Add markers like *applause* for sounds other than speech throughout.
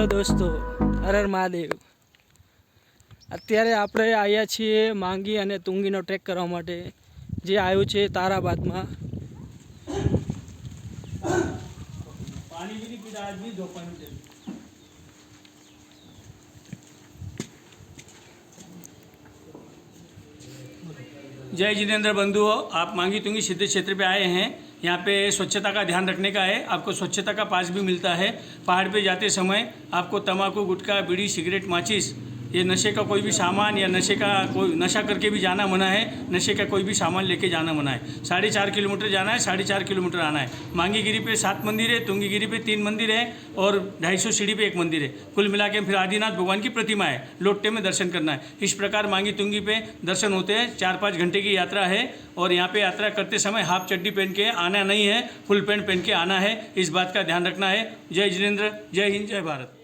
Hello દોસ્તો હર હર મહાદેવ અત્યારે આપણે આવ્યા છીએ માંગી અને તુંગીનો ટ્રેક કરવા માટે જે આવ્યું છે તારાબાદમાં जय जिनेन्द्र बंधुओं आप मांगी तुंगी सिद्ध क्षेत्र पे आए हैं यहाँ पे स्वच्छता का ध्यान रखने का है आपको स्वच्छता का पास भी मिलता है पहाड़ पे जाते समय आपको तंबाकू गुटखा बीड़ी सिगरेट माचिस ये नशे का कोई भी सामान या नशे का कोई नशा करके भी जाना मना है, नशे का कोई भी सामान लेके जाना मना है। साढ़े चार किलोमीटर जाना है, साढ़े चार किलोमीटर आना है। मांगी गिरी पे सात मंदिर है तुंगी गिरी पे तीन मंदिर है और ढाई सौ सीढ़ी पे एक मंदिर है। कुल मिला के फिर आदिनाथ भगवान की प्रतिमा है लोट्टे में दर्शन करना है। इस प्रकार मांगी तुंगी पे दर्शन होते हैं, चार पाँच घंटे की यात्रा है और यहाँ पे यात्रा करते समय हाफ़ चड्डी पहन के आना नहीं है, फुल पैंट पहन के आना है। इस बात का ध्यान रखना है। जय जिनेन्द्र, जय हिंद, जय भारत।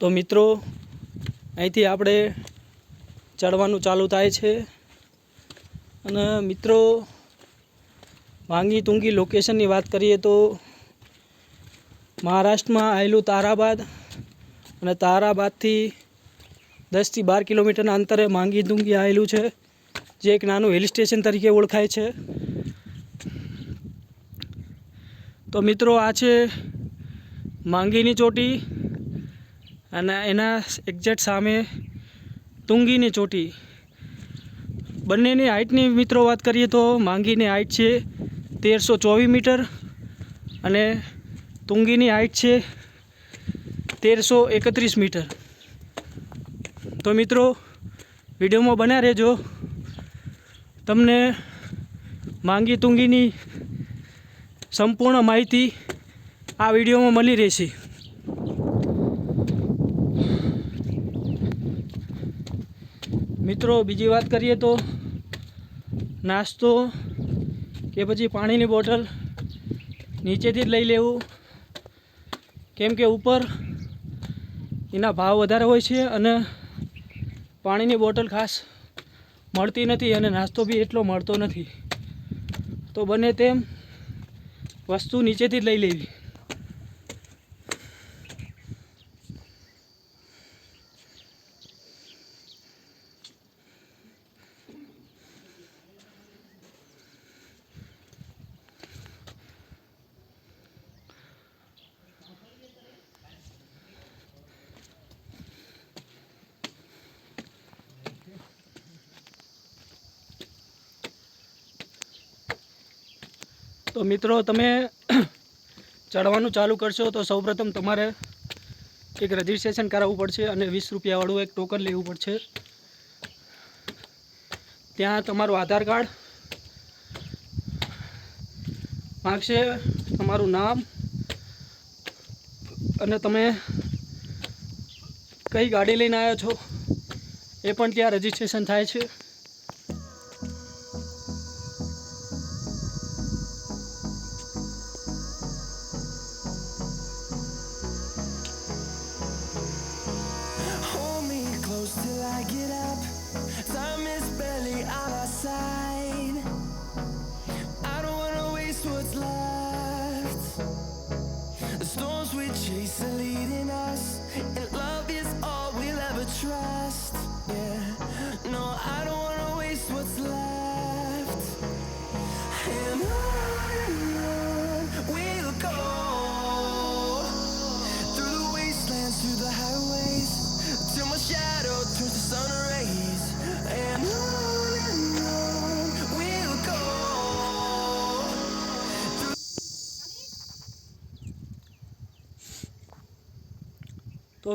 તો મિત્રો, અહીંથી આપણે ચડવાનું ચાલુ થાય છે. અને મિત્રો વાંગી તુંગી લોકેશનની વાત કરીએ તો મહારાષ્ટ્રમાં આવેલું તારાબાદ અને તારાબાદથી દસથી બાર કિલોમીટરના અંતરે માંગી તુંગી આવેલું છે, જે એક નાનું હિલ સ્ટેશન તરીકે ઓળખાય છે. તો મિત્રો, આ છે માંગીની ચોટી. અને એના એક્ઝેક્ટ સામે તુંગીની ચોટી. બંનેની હાઇટની મિત્રો વાત કરીએ તો માંગીની હાઇટ છે તેરસો ચોવીસ મીટર અને તુંગીની હાઇટ છે તેરસો એકત્રીસ મીટર. તો મિત્રો, વિડીયોમાં બન્યા રહેજો. તમને માંગી તુંગીની સંપૂર્ણ માહિતી આ વિડીયોમાં મળી રહેશે. મિત્રો, બીજી વાત કરીએ તો નાસ્તો કે પછી પાણીની બોટલ નીચેથી જ લઈ લેવું. કેમ કે ઉપર એના ભાવ વધારે હોય છે અને પાણીની બોટલ ખાસ મળતી નથી અને નાસ્તો બી એટલો મળતો નથી. તો બને તેમ વસ્તુ નીચેથી જ લઈ લેવી. તો મિત્રો, તમે *coughs* ચડવાનું ચાલુ કરશો તો સૌપ્રથમ તમારે એક રજિસ્ટ્રેશન કરાવવું પડશે અને વીસ રૂપિયાવાળું એક ટોકન લેવું પડશે. ત્યાં તમારું આધાર કાર્ડ માગશે, તમારું નામ અને તમે કઈ ગાડી લઈને આવ્યા છો એ પણ ત્યાં રજિસ્ટ્રેશન થાય છે.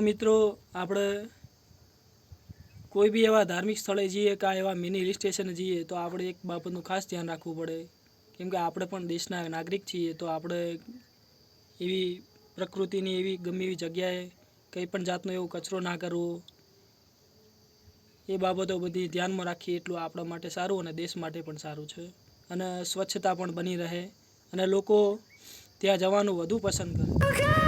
મિત્રો, આપણે કોઈ બી એવા ધાર્મિક સ્થળે જઈએ કાં એવા મિની હિલ સ્ટેશને જઈએ, તો આપણે એક બાબતનું ખાસ ધ્યાન રાખવું પડે. કેમ કે આપણે પણ દેશના નાગરિક છીએ, તો આપણે એવી પ્રકૃતિની એવી ગમે એવી જગ્યાએ કંઈ પણ જાતનો એવો કચરો ના કરવો. એ બાબતો બધી ધ્યાનમાં રાખીએ, એટલું આપણા માટે સારું અને દેશ માટે પણ સારું છે. અને સ્વચ્છતા પણ બની રહે અને લોકો ત્યાં જવાનું વધુ પસંદ કરે.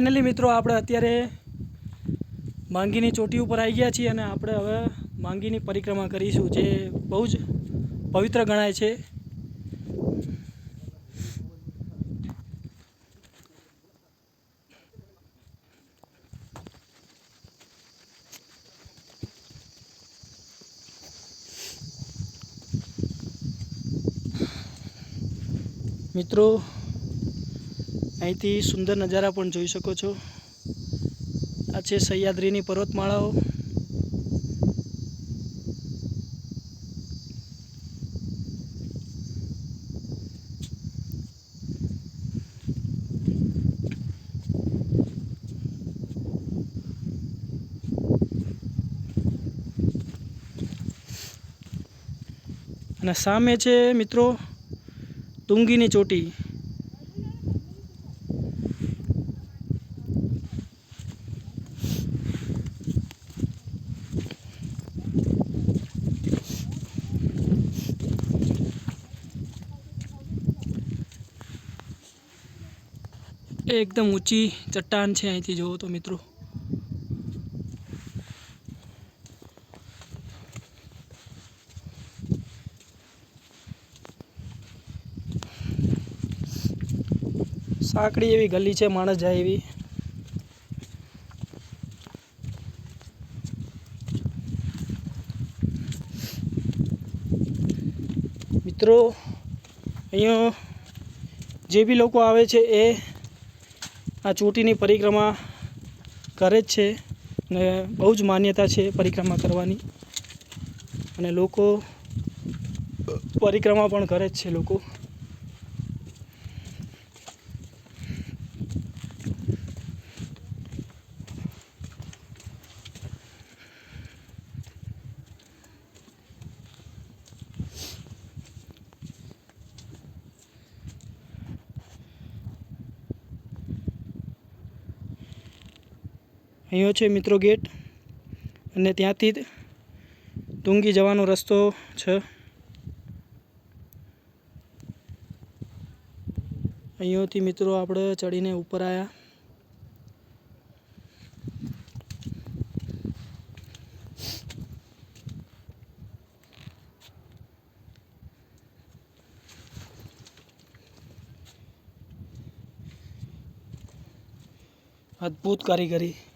ફાઇનલી મિત્રો, આપણે અત્યારે માંગીની ચોટી ઉપર આવી ગયા છીએ અને આપણે હવે માંગીની પરિક્રમા કરીશું, જે બહુ જ પવિત્ર ગણાય છે. મિત્રો અહીંથી સુંદર નજારા પણ જોઈ શકો છો. આ છે સહ્યાદ્રીની પર્વતમાળાઓ. અને સામે છે મિત્રો તુંગીની ચોટી. એકદમ ઊંચી ચટ્ટાન છે અહીંથી જુઓ તો મિત્રો. સાંકડી એવી ગલી છે, માણસ જાય એવી. મિત્રો, અહીંયા જે બી લોકો આવે છે એ આ ચોટીની પરિક્રમા કરે જ છે ને બહુ જ માન્યતા છે પરિક્રમા કરવાની. અને લોકો પરિક્રમા પણ કરે જ છે લોકો. અહીંયો છે મિત્રો ગેટ અને ત્યાંથી જ તુંગી જવાનો રસ્તો છે. અહીંયાથી મિત્રો આપણે ચડીને ઉપર આવ્યા અદ્ભુત કારીગરી.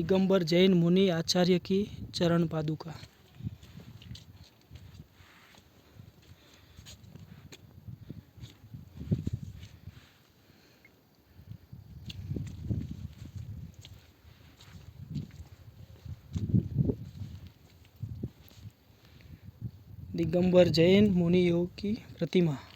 દિગંબર જૈન મુનિ આચાર્ય કી ચરણ પાદુકા દિગંબર જૈન મુનિયો કી પ્રતિમા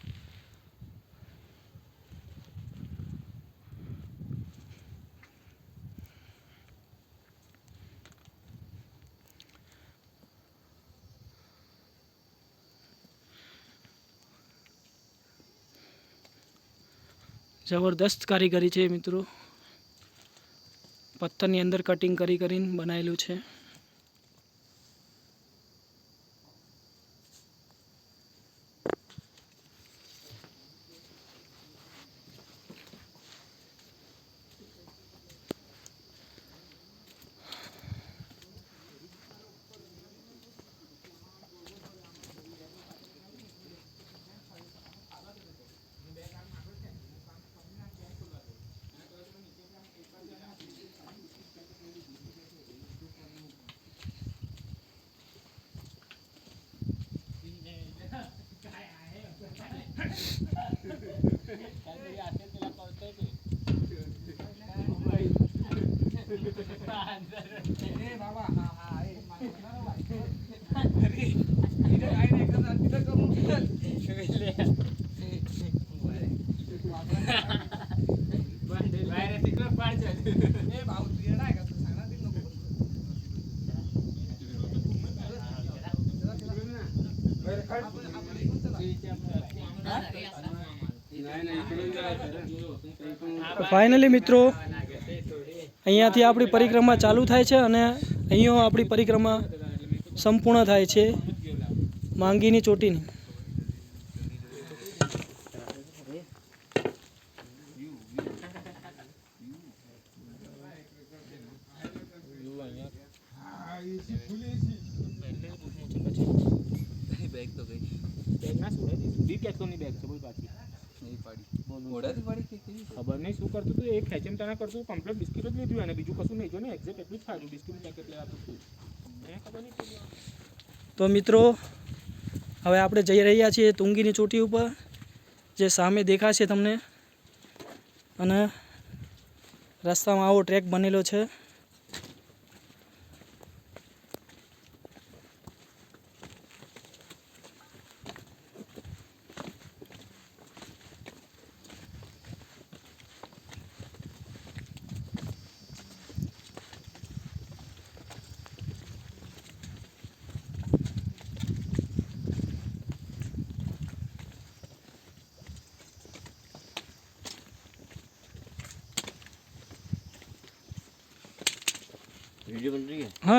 જબરદસ્ત કારીગરી છે મિત્રો. પથ્થરની અંદર કટિંગ કરી કરીને બનાવેલું છે. काहीतरी असेल ते बाबा हा हा तिथं काही नाही करणार तिथं करून बाहेर तिकडं पाहिजे ફાઇનલી મિત્રો, અહીંયાથી આપણી પરિક્રમા ચાલુ થાય છે અને અહીંયા આપણી પરિક્રમા સંપૂર્ણ થાય છે, માંગીની ચોટીની ખબર નહીં શું કરતું તું એ ખેંચીને કમ્પ્લેટ બિસ્કિટ જ લીધું અને બીજું કશું નહીં. જો ને એક્ઝેક્ટ એટલું જ ખાધું બિસ્કિટ પેકેટ લેવા નહીં તો મિત્રો, હવે આપણે જઈ રહ્યા છીએ તુંગીની ચોટી ઉપર, જે સામે દેખાશે તમને. અને રસ્તામાં આવો ટ્રેક બનેલો છે.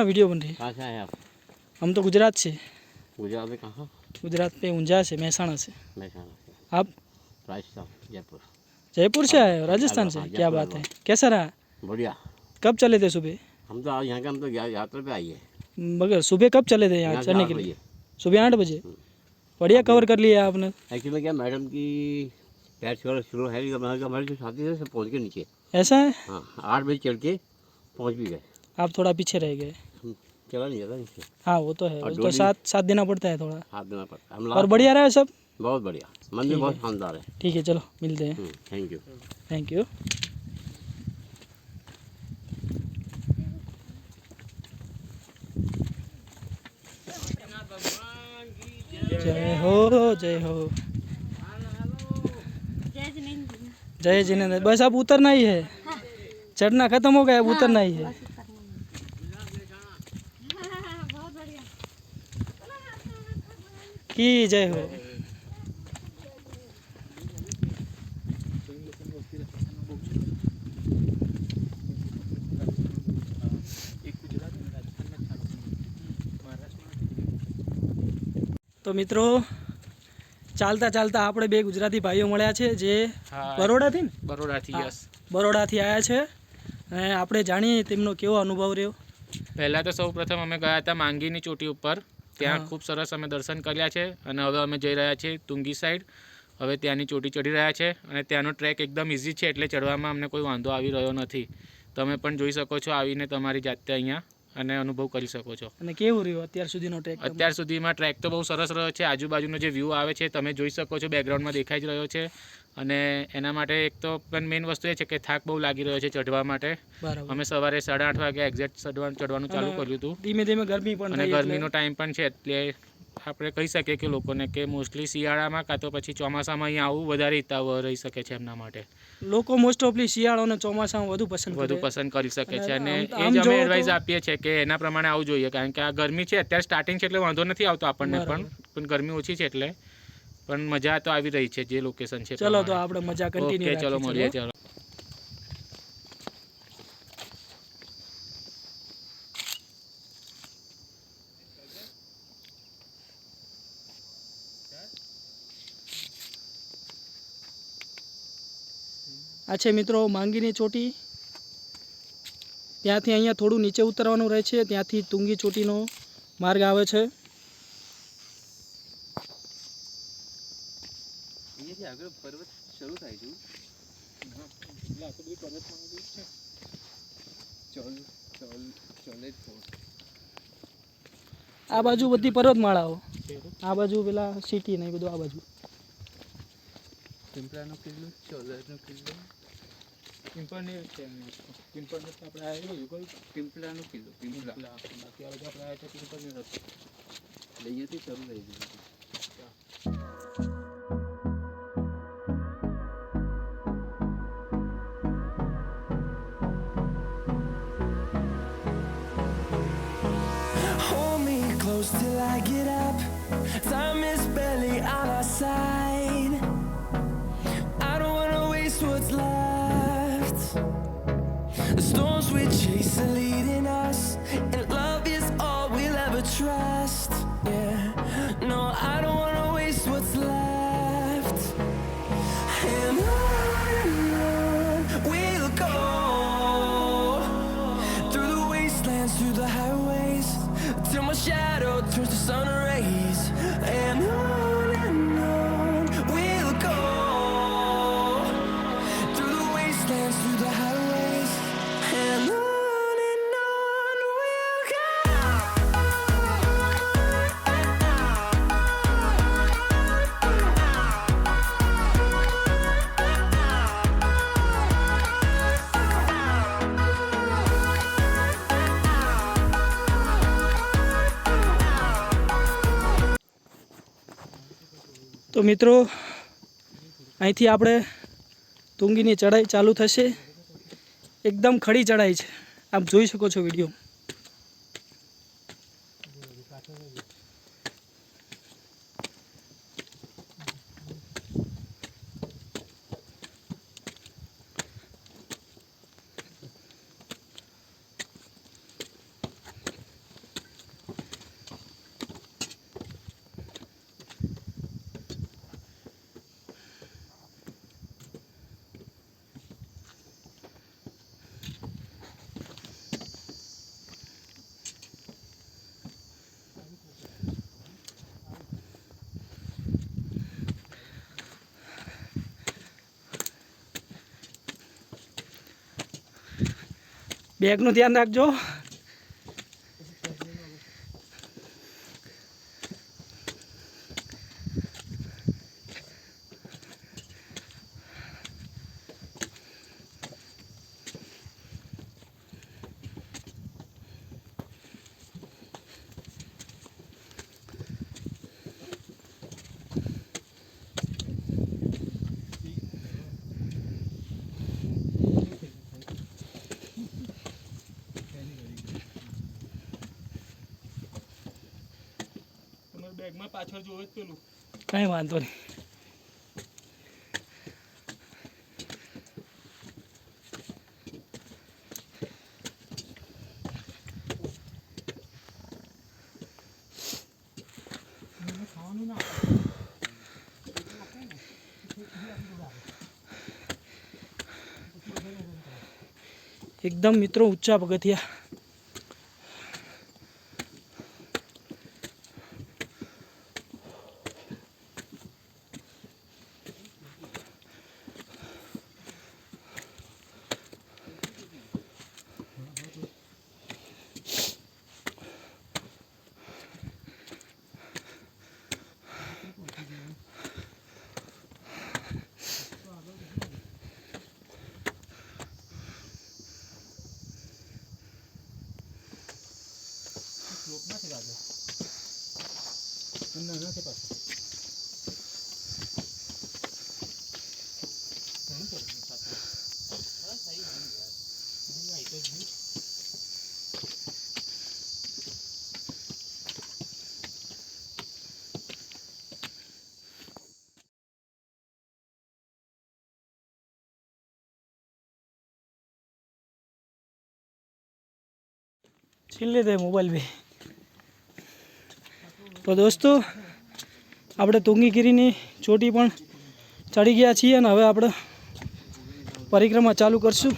वीडियो बन रही है। कहाँ से आए आप? हम तो गुजरात से। गुजरात में कहाँ? गुजरात पे ऊंझा से महसाणा से। महसाणा आप? राजस्थान जयपुर। जयपुर से आए हो? राजस्थान से? हाँ, क्या बात है। कैसा रहा? बढ़िया। कब चले थे सुबह? हम तो यहाँ के हम तो यात्रा पे आई है मगर सुबह कब चले थे यहाँ चलने के लिए? सुबह आठ बजे? बढ़िया कवर कर लिया आपने। एक्चुअली क्या मैडम की पैर शुरू शुरू है हमारे जो साथी थे पहुँच गए नीचे। ऐसा है? हाँ आठ बजे चल के पहुँच भी गए। आप थोड़ा पीछे रह गए। चला नहीं जाता नीचे हाँ वो तो है तो साथ साथ देना पड़ता है थोड़ा। हाथ देना पड़ता है। और बढ़िया रहा है सब? बहुत बढ़िया। मंदिर बहुत शानदार है। ठीक है चलो मिलते हैं। थैंक यू थैंक यू जय हो जय हो। जय जिनेन्द्र। बस अब उतरना ही है। चढ़ना खत्म हो गया अब उतरना ही है। કી જય હો. તો મિત્રો ચાલતા ચાલતા આપણે બે ગુજરાતી ભાઈઓ મળ્યા છે જે બરોડાથી ને? બરોડાથી યસ બરોડાથી આવ્યા છે. અને આપણે જાણીએ તેમનો કેવો અનુભવ રહ્યો. પહેલાં તો સૌ પ્રથમ અમે ગયા હતા માંગીની ચોટી ઉપર. ત્યાં ખૂબ સરસ અમે દર્શન કર્યા છે અને હવે અમે જઈ રહ્યા છીએ તુંગી સાઈડ. હવે ત્યાંની ચોટી ચડી રહ્યા છે અને ત્યાંનો ટ્રેક એકદમ ઇઝી છે એટલે ચડવામાં અમને કોઈ વાંધો આવી રહ્યો નથી. તમે પણ જોઈ શકો છો આવીને તમારી જાતે અહીંયા અને અનુભવ કરી શકો છો. અને કેવું રહ્યું અત્યાર સુધીનો ટ્રેક અત્યાર સુધીમાં ટ્રેક તો બહુ સરસ રહ્યો છે. આજુબાજુનો જે વ્યૂ આવે છે તમે જોઈ શકો છો બેકગ્રાઉન્ડમાં દેખાઈ જ રહ્યો છે. અને એના માટે એક તો પણ મેઇન વસ્તુ એ છે કે થાક બહુ લાગી રહ્યો છે ચઢવા માટે. અમે સવારે સાડા આઠ વાગે એક્ઝેક્ટ ચડવાનું ચડવાનું ચાલુ કર્યું હતું. ધીમે ધીમે ગરમી પણ અને ગરમીનો ટાઈમ પણ છે એટલે આપણે કહી શકીએ કે લોકોને કે મોસ્ટલી શિયાળામાં કાં તો પછી ચોમાસામાં અહીંયા આવવું વધારે હિતાવ રહી શકે છે એમના માટે. લોકો મોસ્ટ ઓફલી શિયાળો અને ચોમાસામાં વધુ પસંદ વધુ પસંદ કરી શકે છે. અને એ જ અમે એડવાઇસ આપીએ છીએ કે એના પ્રમાણે આવવું જોઈએ. કારણ કે આ ગરમી છે અત્યારે સ્ટાર્ટિંગ છે એટલે વાંધો નથી આવતો આપણને પણ. પણ ગરમી ઓછી છે એટલે. પણ મજા તો આવી રહી છે જે લોકેશન છે ચલો તો આપણે મજા કન્ટિન્યુ ચલો મળીએ ચલો. આ છે મિત્રો માંગીની ચોટી. ત્યાંથી અહીંયા થોડું નીચે ઉતરવાનું રહે છે ત્યાંથી તુંગી ચોટીનો માર્ગ આવે છે અહીંયાથી આગળ પર્વત શરૂ થાય છે. આ બાજુ બધી પર્વતમાળાઓ. આ બાજુ પેલા સિટી ને બધું આ બાજુ. પિંપળાનો કિલ્લો ચોલરનો કિલ્લો. પિંપળની છે પિંપળની તો આપણે આવ્યું કોઈ પિંપળાનો કિલ્લો પિંપળા. બાકી આ બધા આપણે આવ્યા છે પિંપળની રસ્તો અહીંયાથી શરૂ થઈ ગયું તો મિત્રો, અહીંથી આપણે તુંગીની ચઢાઈ ચાલુ થશે. એકદમ ખડી ચઢાઈ છે. આપ જોઈ શકો છો વીડિયો. બેગનું ધ્યાન રાખજો. બેગમાં પાછળ જોવે જ પેલું. કાંઈ વાંધો નહીં. એકદમ મિત્રો ઊંચા પગથિયા. છીન લે દે મોબાઈલ બી. તો દોસ્તો, આપણે તુંગીગીરીની ચોટી પણ ચડી ગયા છીએ અને હવે આપણે પરિક્રમા ચાલુ કરશું.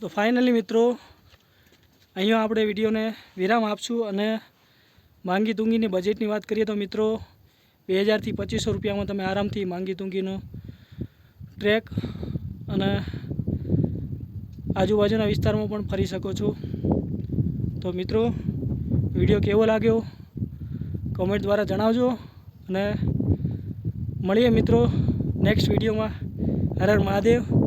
તો ફાઇનલી મિત્રો, અહીંયા આપણે વિડીયોને વિરામ આપશું અને માંગી તુંગીની બજેટની વાત કરીએ તો મિત્રો, બે હજારથી પચીસો રૂપિયામાં તમે આરામથી માંગી તુંગીનો ટ્રેક અને આજુબાજુના વિસ્તારમાં પણ ફરી શકો છો. તો મિત્રો, વીડિયો કેવો લાગ્યો? કોમેન્ટ દ્વારા જણાવજો અને મળીએ મિત્રો નેક્સ્ટ વિડીયોમાં. હર હર મહાદેવ.